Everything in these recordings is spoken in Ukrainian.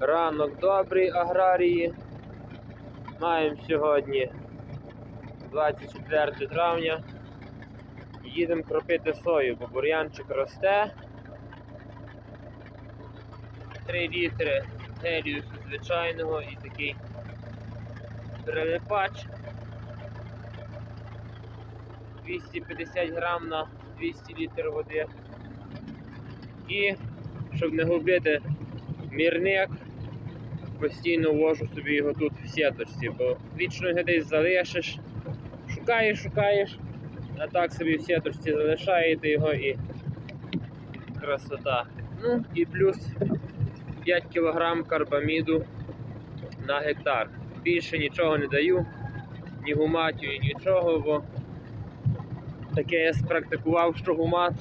Ранок добрий аграрії. Маємо сьогодні 24 травня. Їдемо кропити сою, бо бур'янчик росте. 3 літри гелію звичайного і такий прилипач. 250 грам на 200 літр води. І щоб не губити мірник, постійно ввожу собі його тут в сіточці, бо вічно його десь залишиш, шукаєш, шукаєш, а так собі в сіточці залишаєте його і красота. Ну і плюс 5 кг карбаміду на гектар. Більше нічого не даю, ні гуматію, нічого, бо таке я спрактикував, що гумат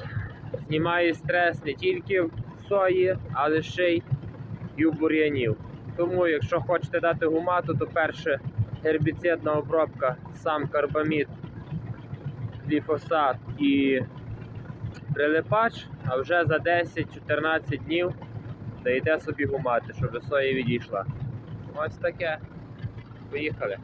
знімає стрес не тільки в сої, але ще й у бур'янів. Тому, якщо хочете дати гумату, то перше гербіцидна обробка, сам карбамід, гліфосат і прилипач, а вже за 10-14 днів даєте собі гумати, щоб сої відійшла. Ось таке. Поїхали.